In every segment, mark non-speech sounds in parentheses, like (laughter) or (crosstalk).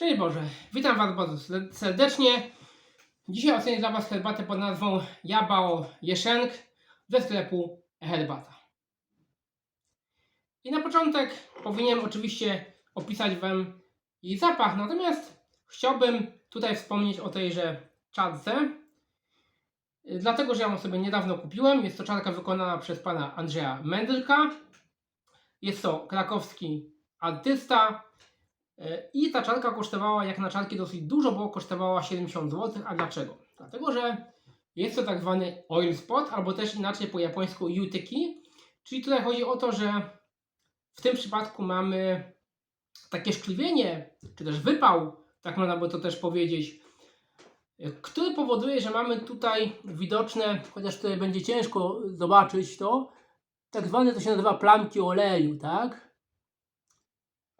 Cześć Boże, witam Was bardzo serde- serdecznie. Dzisiaj ocenię dla Was herbatę pod nazwą Jabao Jeszenk ze sklepu Herbata. I na początek powinienem oczywiście opisać Wam jej zapach, natomiast chciałbym tutaj wspomnieć o tejże czarce, y, dlatego że ją sobie niedawno kupiłem. Jest to czarka wykonana przez pana Andrzeja Mendelka. Jest to krakowski artysta, I ta czarka kosztowała jak na czarki dosyć dużo, bo kosztowała 70 zł. A dlaczego? Dlatego, że jest to tak zwany oil spot, albo też inaczej po japońsku yuteki. Czyli tutaj chodzi o to, że w tym przypadku mamy takie szkliwienie, czy też wypał, tak można by to też powiedzieć, e, który powoduje, że mamy tutaj widoczne, chociaż tutaj będzie ciężko zobaczyć to, tak zwane to się nazywa plamki oleju, tak?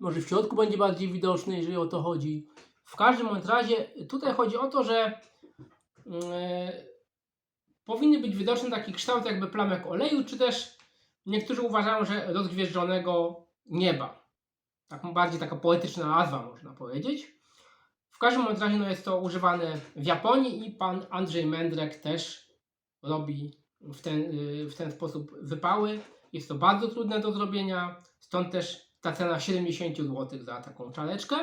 Może w środku będzie bardziej widoczny, jeżeli o to chodzi. W każdym razie tutaj chodzi o to, że e, powinny być widoczny taki kształt jakby plamek oleju, czy też niektórzy uważają, że rozgwieżdżonego nieba. Tak bardziej taka poetyczna nazwa można powiedzieć. W każdym razie no jest to używane w Japonii i pan Andrzej Mędrek też robi w ten, y, w ten sposób wypały. Jest to bardzo trudne do zrobienia, stąd też ta cena 70 zł za taką czaleczkę.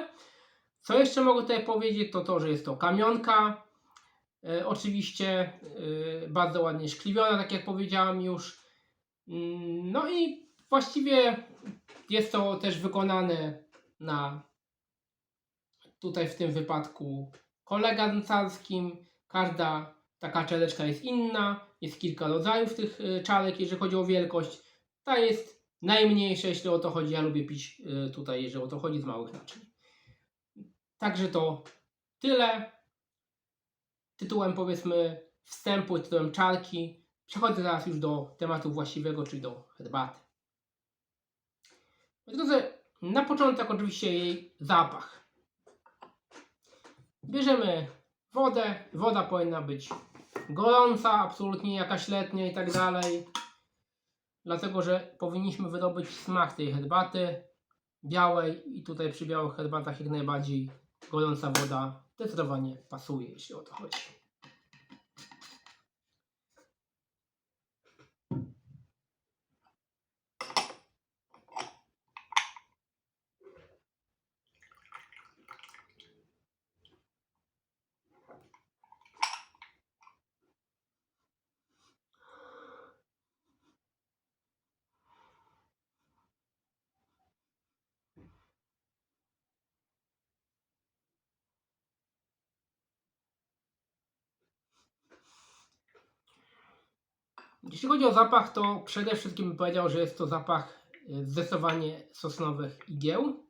Co jeszcze mogę tutaj powiedzieć, to to, że jest to kamionka. E, oczywiście e, bardzo ładnie szkliwiona, tak jak powiedziałem już. Mm, No i właściwie jest to też wykonane na tutaj w tym wypadku kole garncarskim. Każda taka czaleczka jest inna. Jest kilka rodzajów tych e, czalek, jeżeli chodzi o wielkość. Ta jest najmniejsze, jeśli o to chodzi. Ja lubię pić y, tutaj, jeżeli o to chodzi, z małych naczyń. Także to tyle. Tytułem powiedzmy wstępu, tytułem czarki. Przechodzę teraz już do tematu właściwego, czyli do herbaty. Drodzy, na początek oczywiście jej zapach. Bierzemy wodę. Woda powinna być gorąca, absolutnie jakaś letnia i tak dalej dlatego że powinniśmy wydobyć smak tej herbaty białej i tutaj przy białych herbatach jak najbardziej gorąca woda zdecydowanie pasuje, jeśli o to chodzi. Jeśli chodzi o zapach, to przede wszystkim bym powiedział, że jest to zapach y, zdecydowanie sosnowych igieł.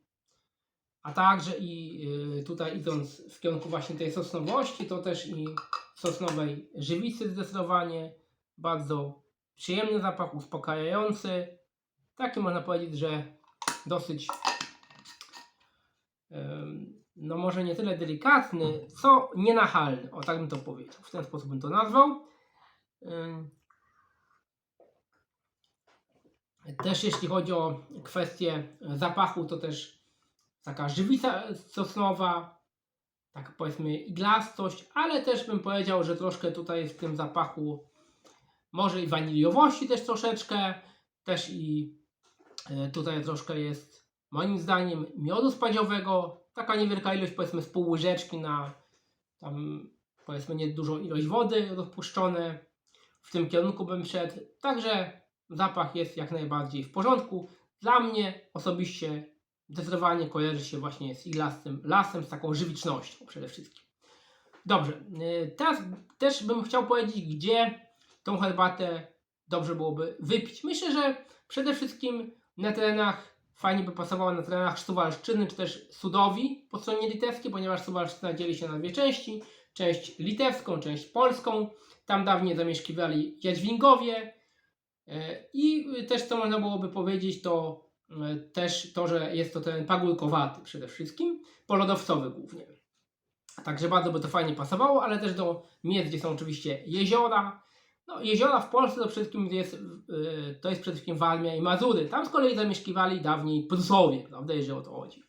A także i y, tutaj idąc w kierunku właśnie tej sosnowości, to też i sosnowej żywicy zdecydowanie. Bardzo przyjemny zapach, uspokajający. Taki można powiedzieć, że dosyć no może nie tyle delikatny, co nienachalny. O tak bym to powiedział. W ten sposób bym to nazwał. Ym, Też jeśli chodzi o kwestię zapachu, to też taka żywica sosnowa, tak powiedzmy iglastość, ale też bym powiedział, że troszkę tutaj w tym zapachu może i waniliowości też troszeczkę, też i e, tutaj troszkę jest moim zdaniem miodu spadziowego, taka niewielka ilość powiedzmy z pół łyżeczki na tam powiedzmy niedużą ilość wody rozpuszczone, w tym kierunku bym szedł, także zapach jest jak najbardziej w porządku. Dla mnie osobiście zdecydowanie kojarzy się właśnie z iglastym lasem, z taką żywicznością przede wszystkim. Dobrze, yy, teraz też bym chciał powiedzieć, gdzie tą herbatę dobrze byłoby wypić. Myślę, że przede wszystkim na terenach fajnie by pasowała na terenach Suwalszczyny czy też Sudowi po stronie litewskiej, ponieważ Suwalszczyna dzieli się na dwie części. Część litewską, część polską. Tam dawniej zamieszkiwali Jadźwingowie, I też co można byłoby powiedzieć, to e, też to, że jest to ten pagórkowaty przede wszystkim, polodowcowy głównie. Także bardzo by to fajnie pasowało, ale też do miejsc, gdzie są oczywiście jeziora. No, jeziora w Polsce to wszystkim jest, e, to jest przede wszystkim Warmia i Mazury. Tam z kolei zamieszkiwali dawniej Prusowie, prawda, jeżeli o to chodzi.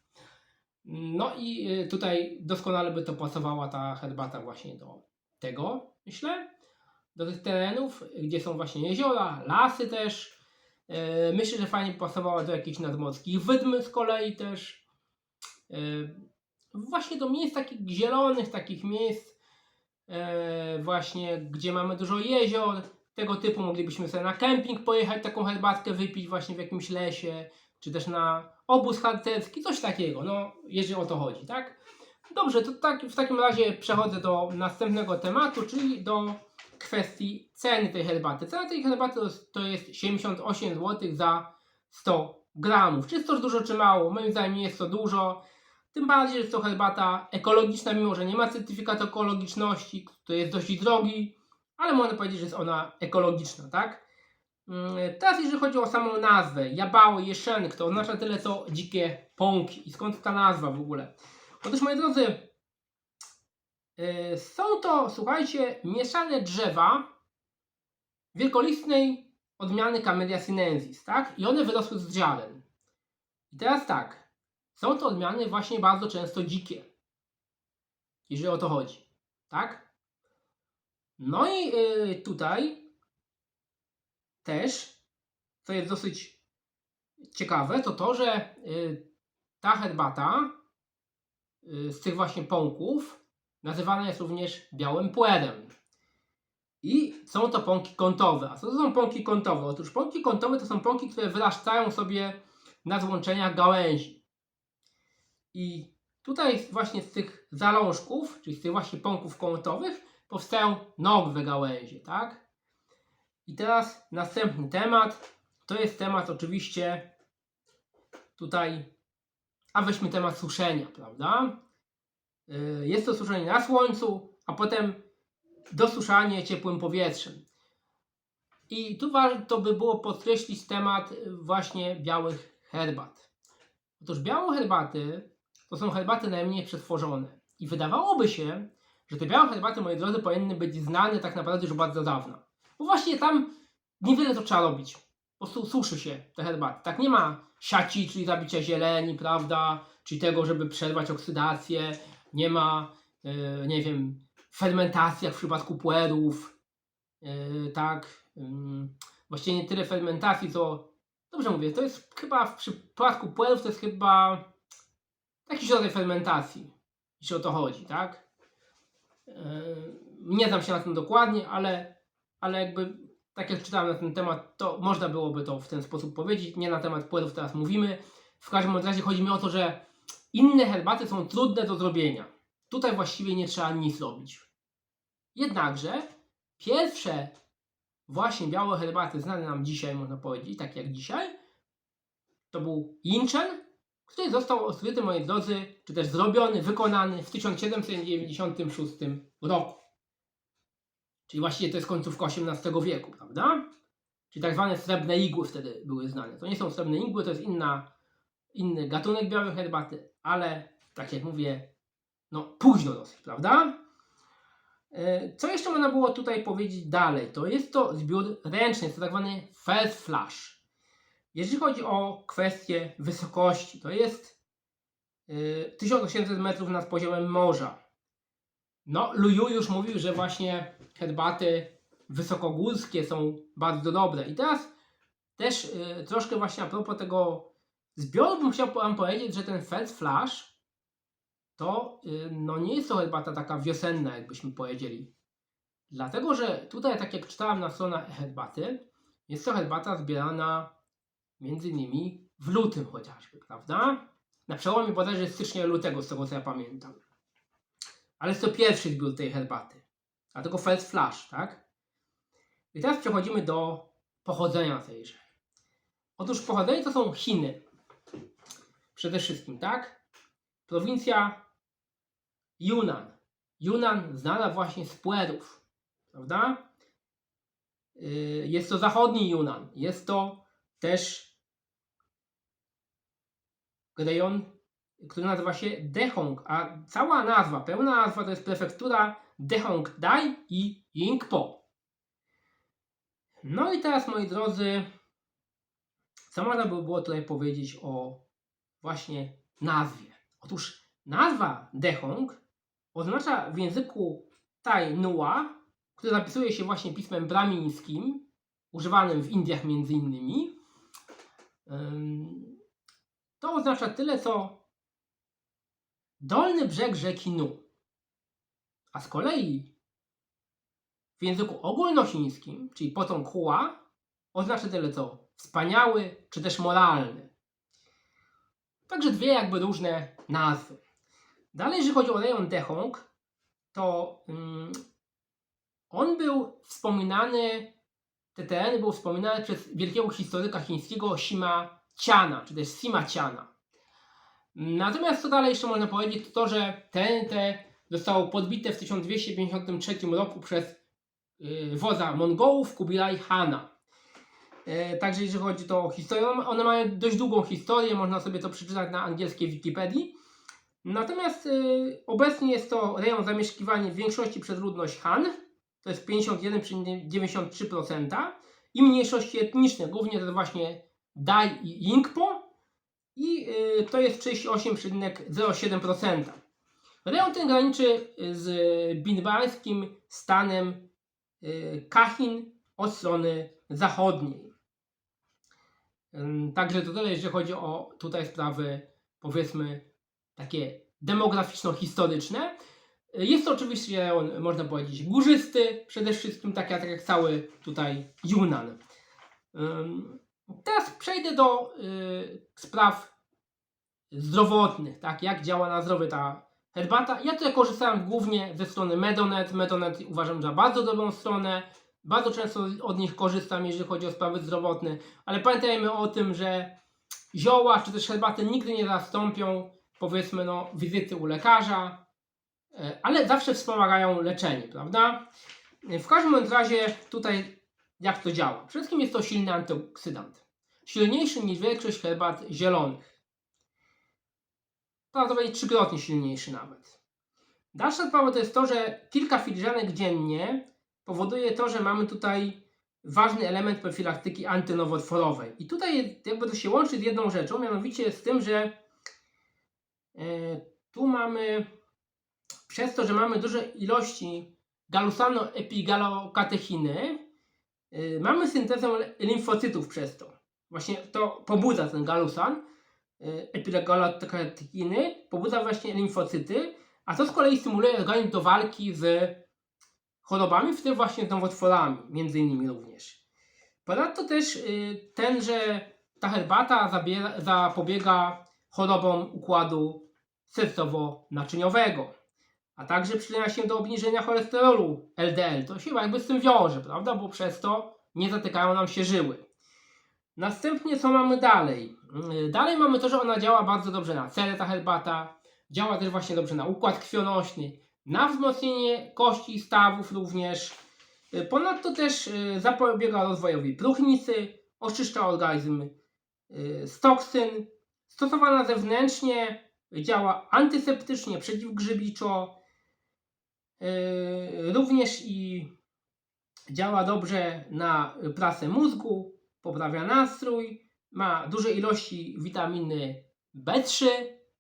No i tutaj doskonale by to pasowała ta herbata właśnie do tego, myślę. Do tych terenów, gdzie są właśnie jeziora, lasy też. E, Myślę, że fajnie pasowała do jakichś nadmorskich wydm z kolei też. E, Właśnie do miejsc takich zielonych, takich miejsc e, właśnie, gdzie mamy dużo jezior. Tego typu moglibyśmy sobie na kemping pojechać, taką herbatkę wypić właśnie w jakimś lesie, czy też na obóz harcerski, coś takiego, no jeżeli o to chodzi, tak? Dobrze, to tak, w takim razie przechodzę do następnego tematu, czyli do kwestii ceny tej herbaty. Cena tej herbaty to jest, to jest 78 zł za 100 gramów. Czy jest to dużo, czy mało? Moim zdaniem nie jest to dużo. Tym bardziej, że jest to herbata ekologiczna, mimo że nie ma certyfikatu ekologiczności, to jest dość drogi, ale można powiedzieć, że jest ona ekologiczna, tak? Mm, Teraz jeżeli chodzi o samą nazwę, Jabało Jeszenk, to oznacza tyle co dzikie pąki. I skąd ta nazwa w ogóle? Otóż moi drodzy, są to, słuchajcie, mieszane drzewa wielkolistnej odmiany Camellia sinensis, tak? I one wyrosły z ziaren. I teraz tak, są to odmiany właśnie bardzo często dzikie, jeżeli o to chodzi, tak? No i yy, tutaj też, co jest dosyć ciekawe, to to, że y, ta herbata z tych właśnie pąków nazywana jest również białym puerem. I są to pąki kątowe. A co to są pąki kątowe? Otóż pąki kątowe to są pąki, które wyrasztają sobie na złączeniach gałęzi. I tutaj właśnie z tych zalążków, czyli z tych właśnie pąków kątowych, powstają nowe gałęzie, tak? I teraz następny temat. To jest temat oczywiście tutaj, a weźmy temat suszenia, prawda? Yy, Jest to suszenie na słońcu, a potem dosuszanie ciepłym powietrzem. I tu warto by było podkreślić temat y, właśnie białych herbat. Otóż białe herbaty to są herbaty najmniej przetworzone. I wydawałoby się, że te białe herbaty, moi drodzy, powinny być znane tak naprawdę już bardzo dawno. Bo właśnie tam niewiele to trzeba robić. Po prostu suszy się te herbaty. Tak nie ma siaci, czyli zabicia zieleni, prawda? Czyli tego, żeby przerwać oksydację. Nie ma, e, nie wiem, fermentacji jak w przypadku puerów. E, tak. Ym, właściwie nie tyle fermentacji, co... Dobrze mówię, to jest chyba w przypadku puerów to jest chyba jakiś rodzaj fermentacji, jeśli o to chodzi, tak? E, Nie znam się na tym dokładnie, ale, ale jakby tak jak czytałem na ten temat, to można byłoby to w ten sposób powiedzieć. Nie na temat płynów teraz mówimy. W każdym razie chodzi mi o to, że inne herbaty są trudne do zrobienia. Tutaj właściwie nie trzeba nic robić. Jednakże pierwsze właśnie białe herbaty znane nam dzisiaj, można powiedzieć, tak jak dzisiaj, to był Jinchen, który został odkryty, moi drodzy, czy też zrobiony, wykonany w 1796 roku. Czyli właściwie to jest końcówka XVIII wieku, prawda? Czyli tak zwane srebrne igły wtedy były znane. To nie są srebrne igły, to jest inna, inny gatunek białej herbaty, ale tak jak mówię, no późno dosyć, prawda? E, Co jeszcze można było tutaj powiedzieć dalej? To jest to zbiór ręczny, to tak zwany first flash. Jeżeli chodzi o kwestię wysokości, to jest y, 1800 metrów nad poziomem morza. No, Luju już mówił, że właśnie herbaty wysokogórskie są bardzo dobre. I teraz też y, troszkę właśnie a propos tego zbioru bym chciał wam powiedzieć, że ten First Flash to y, no nie jest to herbata taka wiosenna, jakbyśmy powiedzieli. Dlatego, że tutaj, tak jak czytałem na stronach herbaty, jest to herbata zbierana między innymi w lutym chociażby, prawda? Na przełomie bodajże stycznia lutego, z tego co ja pamiętam. Ale jest to pierwszy zbiór tej herbaty. Dlatego first flash, tak? I teraz przechodzimy do pochodzenia tejże. Otóż pochodzenie to są Chiny. Przede wszystkim, tak? Prowincja Yunnan. Yunnan znana właśnie z puerów, prawda? Yy, Jest to zachodni Yunnan. Jest to też rejon, który nazywa się Dehong, a cała nazwa, pełna nazwa to jest prefektura Dehongdai i Yingpo. No i teraz, moi drodzy, co można by było tutaj powiedzieć o właśnie nazwie? Otóż nazwa Dehong oznacza w języku Tai Nua, który zapisuje się właśnie pismem bramińskim, używanym w Indiach między innymi. Ym, To oznacza tyle, co dolny brzeg rzeki Nu. A z kolei w języku ogólnosińskim, czyli potem Hua, oznacza tyle, co wspaniały, czy też moralny. Także dwie jakby różne nazwy. Dalej, jeżeli chodzi o rejon Dehong, to mm, on był wspominany, te tereny były wspominane przez wielkiego historyka chińskiego Sima Ciana, czy też Sima Ciana. Natomiast co dalej jeszcze można powiedzieć, to to, że tereny te zostało podbite w 1253 roku przez y, wodza Mongołów Kubilai Hana. E, Także jeżeli chodzi to o historię, one- mają dość długą historię, można sobie to przeczytać na angielskiej Wikipedii. Natomiast y, obecnie jest to rejon zamieszkiwany w większości przez ludność Han, to jest 51,93% i mniejszości etniczne, głównie to właśnie Dai i Yingpo i y, to jest 38,07%. Rejon ten graniczy z binbarskim stanem Kachin od strony zachodniej. Także to tyle, jeżeli chodzi o tutaj sprawy, powiedzmy, takie demograficzno-historyczne. Y, Jest to oczywiście rejon, można powiedzieć, górzysty, przede wszystkim tak jak, tak jak cały tutaj Yunnan. Teraz przejdę do y, spraw zdrowotnych, tak, jak działa na zdrowie ta herbata. Ja tutaj korzystałem głównie ze strony Medonet. Medonet uważam za bardzo dobrą stronę. Bardzo często od nich korzystam, jeżeli chodzi o sprawy zdrowotne, ale pamiętajmy o tym, że zioła czy też herbaty nigdy nie zastąpią, powiedzmy, no, wizyty u lekarza, e, ale zawsze wspomagają leczenie, prawda? W każdym razie tutaj jak to działa? Przede wszystkim jest to silny antyoksydant. Silniejszy niż większość herbat zielonych. Prawdopodobnie trzykrotnie silniejszy nawet. Dalsza sprawa to jest to, że kilka filiżanek dziennie powoduje to, że mamy tutaj ważny element profilaktyki antynowotworowej. I tutaj jakby to się łączy z jedną rzeczą, mianowicie z tym, że e, tu mamy przez to, że mamy duże ilości galusano-epigalokatechiny, e, mamy syntezę limfocytów przez to. Właśnie to pobudza ten galusan, e, epigalokatechiny, pobudza właśnie limfocyty, a to z kolei stymuluje organizm do walki z chorobami, w tym właśnie z nowotworami, między innymi również. Ponadto też y, ten, że ta herbata zabiera, zapobiega chorobom układu sercowo-naczyniowego, a także przyczynia się do obniżenia cholesterolu LDL. To się jakby z tym wiąże, prawda? Bo przez to nie zatykają nam się żyły. Następnie co mamy dalej? Y, Dalej mamy to, że ona działa bardzo dobrze na cele, ta herbata. Działa też właśnie dobrze na układ krwionośny, na wzmocnienie kości i stawów również. Y, Ponadto też y, zapobiega rozwojowi próchnicy, oczyszcza organizm z toksyn. Stosowana zewnętrznie działa antyseptycznie, przeciwgrzybiczo. Również i działa dobrze na pracę mózgu, poprawia nastrój, ma duże ilości witaminy B3,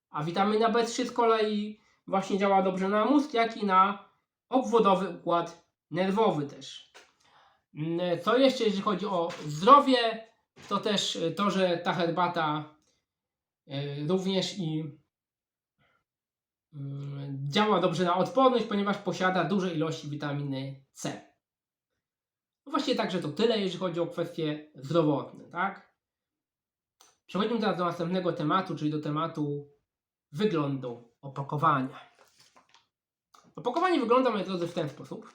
a witamina B3 z kolei właśnie działa dobrze na mózg, jak i na obwodowy układ nerwowy też. Mm, Co jeszcze, jeżeli chodzi o zdrowie, to też y, to, że ta herbata y, również i mm, działa dobrze na odporność, ponieważ posiada duże ilości witaminy C. No właściwie także to tyle, jeżeli chodzi o kwestie zdrowotne, tak? Przechodzimy teraz do następnego tematu, czyli do tematu wyglądu opakowania. Opakowanie wygląda, moi drodzy, w ten sposób.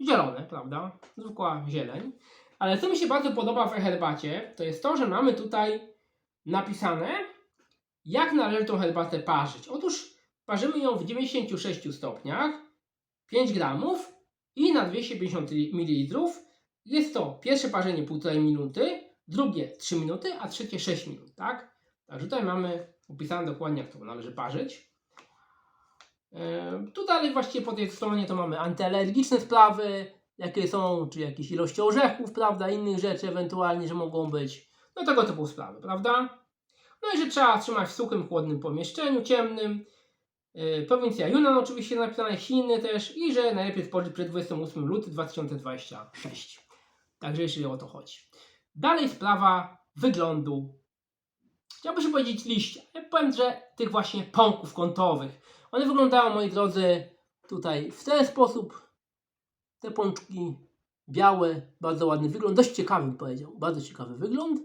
Zielone, prawda? Zwykła zieleń. Ale co mi się bardzo podoba w herbacie, to jest to, że mamy tutaj napisane, jak należy tą herbatę parzyć. Otóż parzymy ją w 96 stopniach, 5 gramów i na 250 ml. Jest to pierwsze parzenie 1,5 minuty, drugie 3 minuty, a trzecie 6 minut, tak? Także tutaj mamy opisane dokładnie, jak to należy parzyć. Tu dalej właściwie po tej stronie to mamy antyalergiczne sprawy, jakie są, czy jakieś ilości orzechów, prawda, innych rzeczy ewentualnie, że mogą być, no tego typu sprawy, prawda? No i że trzeba trzymać w suchym, chłodnym pomieszczeniu, ciemnym. Yy, prowincja Yunnan oczywiście napisane, Chiny też i że najlepiej spożyć przed 28 luty 2026. Także jeśli o to chodzi. Dalej sprawa wyglądu. Chciałbym się powiedzieć liścia. Ja powiem, że tych właśnie pąków kątowych. One wyglądają, moi drodzy, tutaj w ten sposób. Te pączki białe, bardzo ładny wygląd. Dość ciekawy bym powiedział. Bardzo ciekawy wygląd.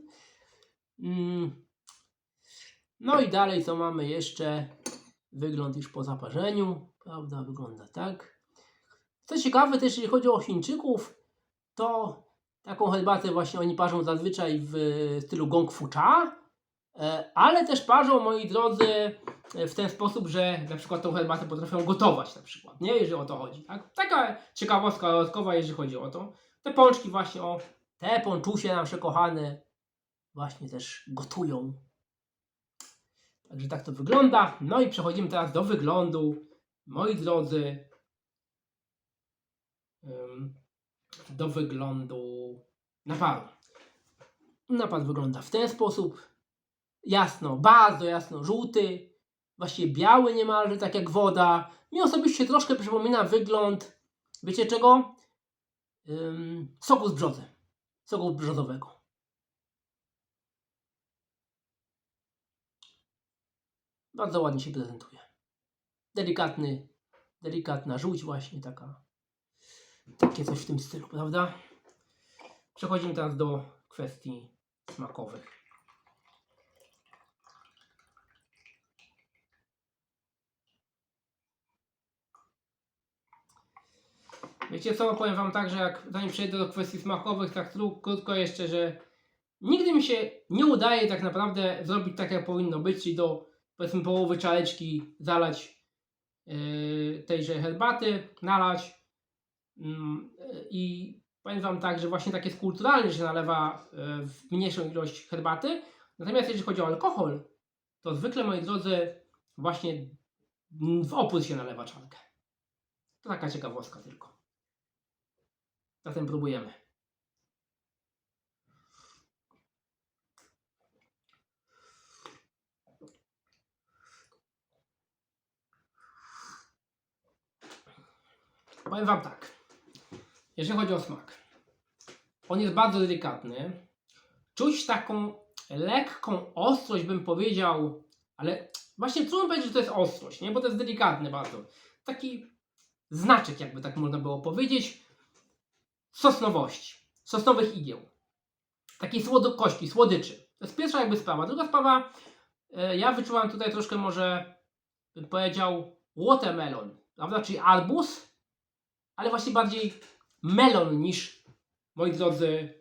Mm. No i dalej co mamy jeszcze? Wygląd już po zaparzeniu, prawda? Wygląda tak. Co ciekawe też, jeżeli chodzi o Chińczyków, to taką herbatę właśnie oni parzą zazwyczaj w stylu gong fu cha, ale też parzą, moi drodzy, e, w ten sposób, że na przykład tą herbatę potrafią gotować na przykład, nie? Jeżeli o to chodzi, tak? Taka ciekawostka dodatkowa, jeżeli chodzi o to. Te pączki właśnie, o, te pączusie nasze kochane właśnie też gotują. Także tak to wygląda. No i przechodzimy teraz do wyglądu, moi drodzy, do wyglądu napadu. Napad wygląda w ten sposób. Jasno, bardzo jasno żółty, właściwie biały niemalże, tak jak woda. Mi osobiście troszkę przypomina wygląd, wiecie czego? Ym, soku z brzozy. Soku brzozowego. Bardzo ładnie się prezentuje. Delikatny, delikatna żółć właśnie taka. Takie coś w tym stylu, prawda? Przechodzimy teraz do kwestii smakowych. Wiecie co, powiem Wam tak, że jak zanim przejdę do kwestii smakowych, tak krótko jeszcze, że nigdy mi się nie udaje tak naprawdę zrobić tak jak powinno być, czyli do powiedzmy połowy czareczki zalać yy, tejże herbaty, nalać mm, yy, i powiem Wam tak, że właśnie tak jest kulturalnie, że nalewa yy, w mniejszą ilość herbaty, natomiast jeżeli chodzi o alkohol, to zwykle moi drodzy właśnie w opór się nalewa czarkę. To taka ciekawostka tylko. Zatem próbujemy. Powiem Wam tak. Jeżeli chodzi o smak, on jest bardzo delikatny. Czuć taką lekką ostrość, bym powiedział, ale właśnie trudno powiedzieć, że to jest ostrość, nie? Bo to jest delikatny bardzo. Taki znaczek, jakby tak można było powiedzieć, sosnowości, sosnowych igieł. Takiej słodkości, słodyczy. To jest pierwsza jakby sprawa. Druga sprawa, e, ja wyczułam tutaj troszkę może, bym powiedział, watermelon, prawda? Czyli arbuz, ale właśnie bardziej melon niż, moi drodzy,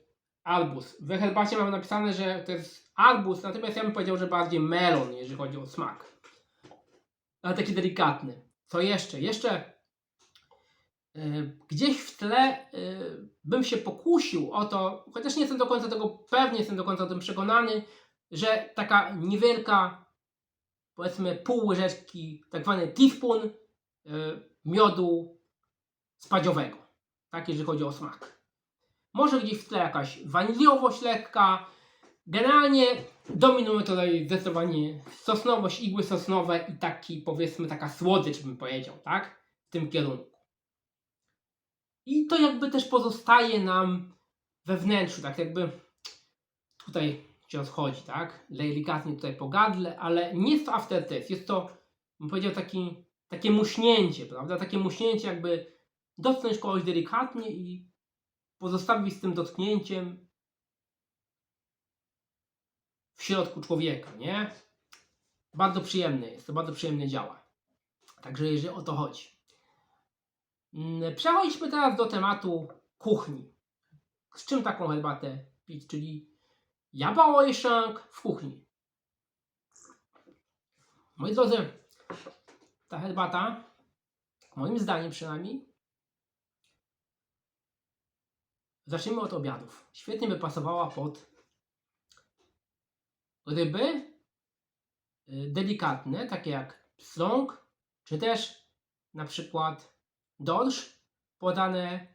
arbuz. W herbacie mam napisane, że to jest arbuz, natomiast ja bym powiedział, że bardziej melon, jeżeli chodzi o smak. Ale taki delikatny. Co jeszcze? Jeszcze gdzieś w tle y, bym się pokusił o to, chociaż nie jestem do końca tego pewny, jestem do końca o tym przekonany, że taka niewielka, powiedzmy pół łyżeczki, tak zwany teaspoon y, miodu spadziowego. Tak, jeżeli chodzi o smak. Może gdzieś w tle jakaś waniliowość lekka. Generalnie dominuje tutaj zdecydowanie sosnowość, igły sosnowe i taki powiedzmy taka słodycz bym powiedział, tak? W tym kierunku. I to jakby też pozostaje nam we wnętrzu, tak jakby tutaj się rozchodzi, tak? Delikatnie tutaj po gardle, ale nie jest to aftertaste, jest to, bym powiedział, taki, takie muśnięcie, prawda? Takie muśnięcie jakby dotknąć kogoś delikatnie i pozostawić z tym dotknięciem w środku człowieka, nie? Bardzo przyjemne jest, to bardzo przyjemnie działa. Także jeżeli o to chodzi. Mm, Przechodźmy teraz do tematu kuchni. Z czym taką herbatę pić, czyli jabałojszank w kuchni. Moi drodzy, ta herbata, moim zdaniem przynajmniej, zacznijmy od obiadów. Świetnie by pasowała pod ryby y, delikatne, takie jak pstrąg, czy też na przykład dorsz podane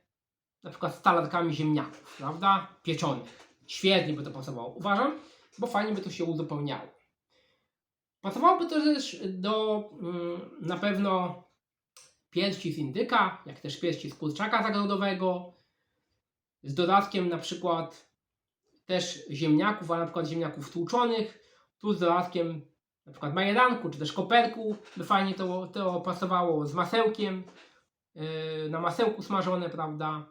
na przykład z talarkami ziemniaków, prawda? Pieczonych. Świetnie by to pasowało, uważam, bo fajnie by to się uzupełniało. Pasowałoby to też do mm, na pewno piersi z indyka, jak też piersi z kurczaka zagrodowego, z dodatkiem na przykład też ziemniaków, a na przykład ziemniaków tłuczonych, tu z dodatkiem na przykład majeranku, czy też koperku, by fajnie to, to pasowało z masełkiem, na masełku smażone, prawda.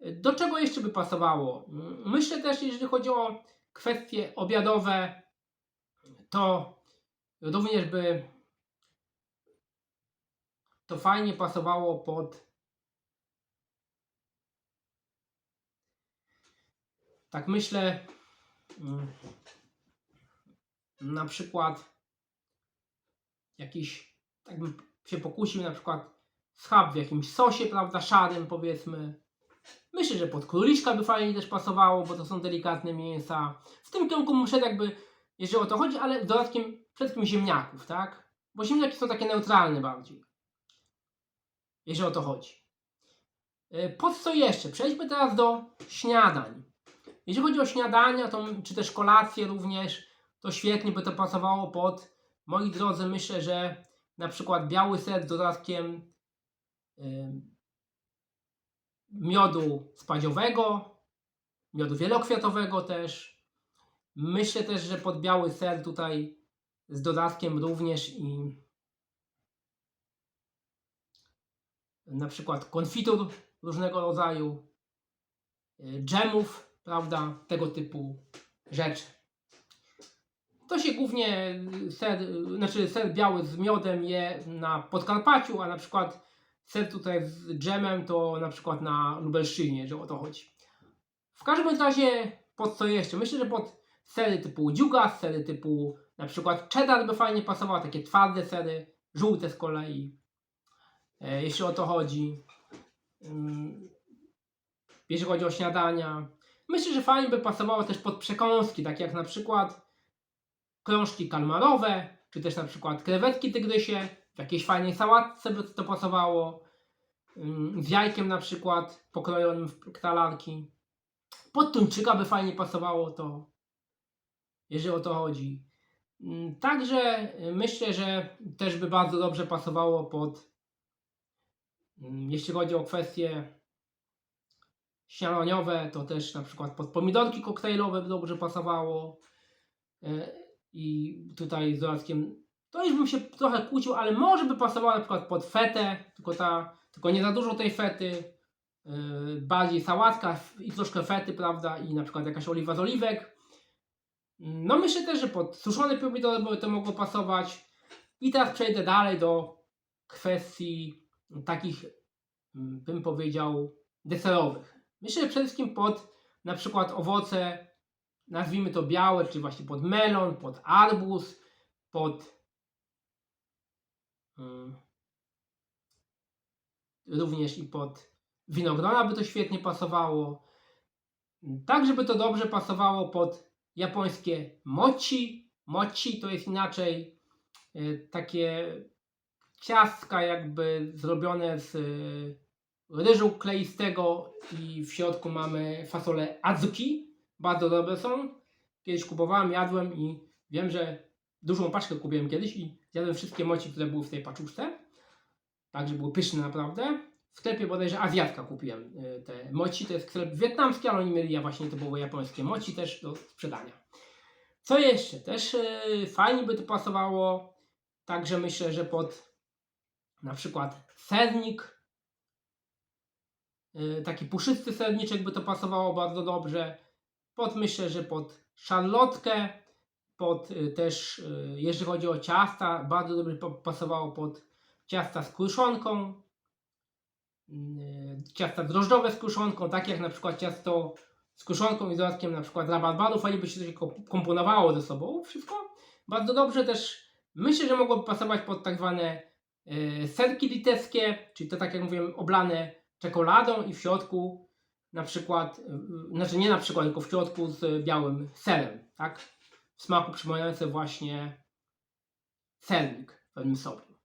Do czego jeszcze by pasowało? Myślę też, jeżeli chodzi o kwestie obiadowe, to również by to fajnie pasowało pod tak myślę mm, na przykład jakiś tak bym się pokusił na przykład schab w jakimś sosie, prawda, szarym powiedzmy. Myślę, że pod króliczka by fajnie też pasowało, bo to są delikatne mięsa. W tym kierunku muszę jakby, jeżeli o to chodzi, ale dodatkiem przede wszystkim ziemniaków, tak? Bo ziemniaki są takie neutralne bardziej. Jeżeli o to chodzi. Yy, Po co jeszcze? Przejdźmy teraz do śniadań. Jeżeli chodzi o śniadania, to, czy też kolacje również, to świetnie by to pasowało pod, moi drodzy, myślę, że na przykład biały ser z dodatkiem miodu spadziowego, miodu wielokwiatowego też. Myślę też, że pod biały ser tutaj z dodatkiem również i na przykład konfitur różnego rodzaju, y, dżemów, prawda, tego typu rzeczy. To się głównie ser, znaczy ser biały z miodem je na Podkarpaciu, a na przykład ser tutaj z dżemem to na przykład na Lubelszczyźnie, że o to chodzi. W każdym razie pod co jeszcze? Myślę, że pod sery typu dziuga, sery typu na przykład cheddar by fajnie pasowało, takie twarde sery, żółte z kolei, e, jeśli o to chodzi. Ym, Jeśli chodzi o śniadania. Myślę, że fajnie by pasowało też pod przekąski, takie jak na przykład krążki kalmarowe, czy też na przykład krewetki tygrysie, w jakiejś fajnej sałatce by to pasowało, ym, z jajkiem na przykład pokrojonym w talarki. Pod tuńczyka by fajnie pasowało to, jeżeli o to chodzi. Ym, Także myślę, że też by bardzo dobrze pasowało pod, ym, jeśli chodzi o kwestie śniadaniowe, to też na przykład pod pomidorki koktajlowe by dobrze pasowało. E, I tutaj z dodatkiem, to już bym się trochę kłócił, ale może by pasowało na przykład pod fetę, tylko, ta, tylko nie za dużo tej fety, e, bardziej sałatka i troszkę fety, prawda, i na przykład jakaś oliwa z oliwek. No myślę też, że pod suszone pomidory by to mogło pasować. I teraz przejdę dalej do kwestii takich, mm, bym powiedział, deserowych. Myślę przede wszystkim pod na przykład owoce, nazwijmy to białe, czyli właśnie pod melon, pod arbuz, pod również i pod winogrona by to świetnie pasowało. Tak, żeby to dobrze pasowało pod japońskie mochi. Mochi to jest inaczej y, takie ciastka jakby zrobione z y, ryżu kleistego i w środku mamy fasolę adzuki. Bardzo dobre są. Kiedyś kupowałem, jadłem i wiem, że dużą paczkę kupiłem kiedyś i zjadłem wszystkie moci, które były w tej paczuszce. Także były pyszne naprawdę. W sklepie bodajże Azjatka kupiłem y, te moci. To jest sklep wietnamski, ale oni mieli właśnie to były japońskie moci też do sprzedania. Co jeszcze? Też y, fajnie by to pasowało. Także myślę, że pod na przykład sernik Y, taki puszysty serniczek by to pasowało bardzo dobrze. Pod myślę, że pod szarlotkę, pod y, też y, jeżeli chodzi o ciasta, bardzo dobrze pa- pasowało pod ciasta z kruszonką, y, ciasta drożdżowe z kruszonką, tak jak na przykład ciasto z kruszonką i z dodatkiem na przykład rabarbaru, fajnie by się to się ko- komponowało ze sobą wszystko. Bardzo dobrze też myślę, że mogłoby pasować pod tak zwane serki litewskie, czyli to tak jak mówiłem oblane czekoladą i w środku na przykład, znaczy nie na przykład, tylko w środku z białym serem, tak? Smaku przypominający właśnie sernik w pewnym stopniu.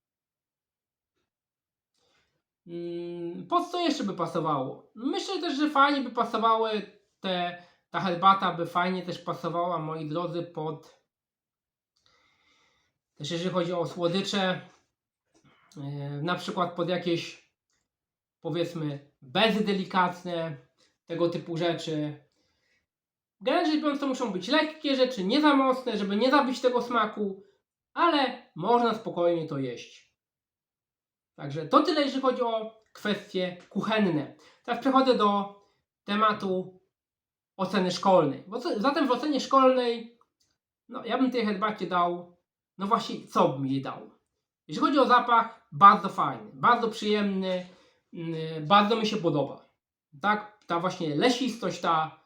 Mm, Pod co jeszcze by pasowało? Myślę też, że fajnie by pasowały te, ta herbata by fajnie też pasowała, moi drodzy, pod Też jeżeli chodzi o słodycze, yy, na przykład pod jakieś powiedzmy bezy delikatne, tego typu rzeczy. Generalnie rzecz biorąc, to muszą być lekkie rzeczy, nie za mocne, żeby nie zabić tego smaku, ale można spokojnie to jeść. Także to tyle, jeżeli chodzi o kwestie kuchenne. Teraz przechodzę do tematu oceny szkolnej. Zatem w ocenie szkolnej, no ja bym tej herbacie dał, no właśnie, co bym jej dał? Jeżeli chodzi o zapach, bardzo fajny, bardzo przyjemny, mm, bardzo mi się podoba. Tak, ta właśnie lesistość, ta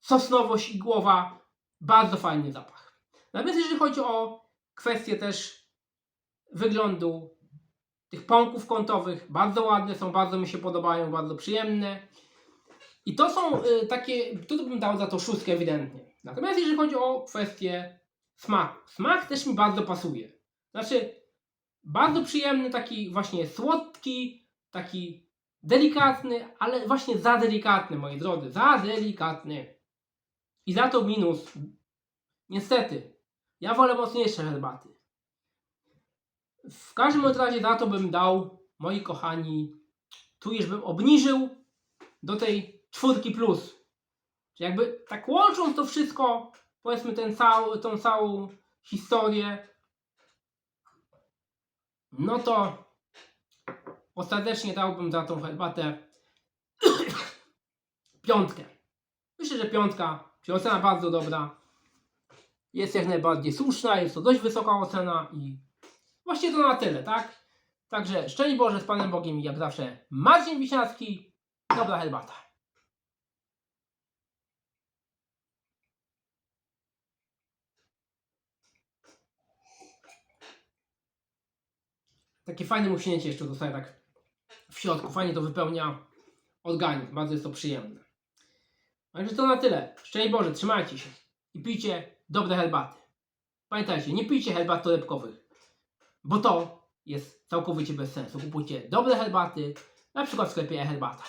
sosnowość i głowa, bardzo fajny zapach. Natomiast jeżeli chodzi o kwestie też wyglądu tych pąków kątowych, bardzo ładne są, bardzo mi się podobają, bardzo przyjemne. I to są y, takie, tu bym dał za to szóstkę ewidentnie. Natomiast jeżeli chodzi o kwestię smaku, smak też mi bardzo pasuje. Znaczy, bardzo przyjemny, taki właśnie słodki, taki delikatny, ale właśnie za delikatny, moi drodzy, za delikatny. I za to minus. Niestety, ja wolę mocniejsze herbaty. W każdym razie za to bym dał, moi kochani, tu już bym obniżył do tej czwórki plus. Czyli jakby tak łącząc to wszystko, powiedzmy ten cały, tą całą historię, no to ostatecznie dałbym za tą herbatę (coughs) piątkę. Myślę, że piątka, ocena bardzo dobra. Jest jak najbardziej słuszna, jest to dość wysoka ocena i właściwie to na tyle, tak? Także szczęść Boże z Panem Bogiem i jak zawsze Marcin Wiśniacki, dobra herbata. Takie fajne muśnięcie jeszcze dostaje tak w środku. Fajnie to wypełnia organizm. Bardzo jest to przyjemne. Także to na tyle. Szczęść Boże, trzymajcie się i pijcie dobre herbaty. Pamiętajcie, nie pijcie herbat torebkowych, bo to jest całkowicie bez sensu. Kupujcie dobre herbaty, na przykład w sklepie e-herbata.